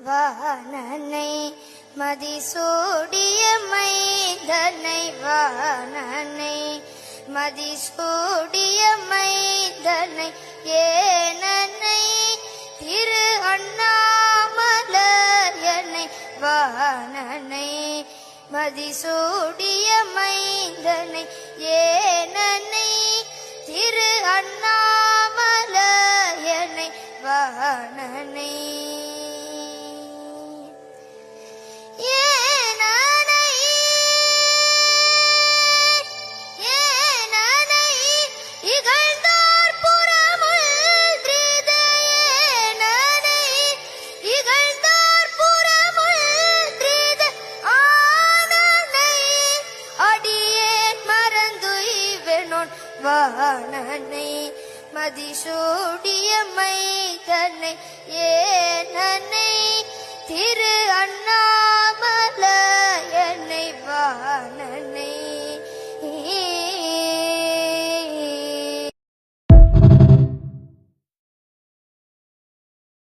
வானனை மதிசூடிய மைதனை வானனை மதிசூடிய மைதனை ஏனனை திரு அண்ணாமலையனை வானனை மதிசூடிய மைந்தனை ஏனனை திரு அண்ணாமலையனை வானனை வாணனை மதிசூடிய மைதனை ஏ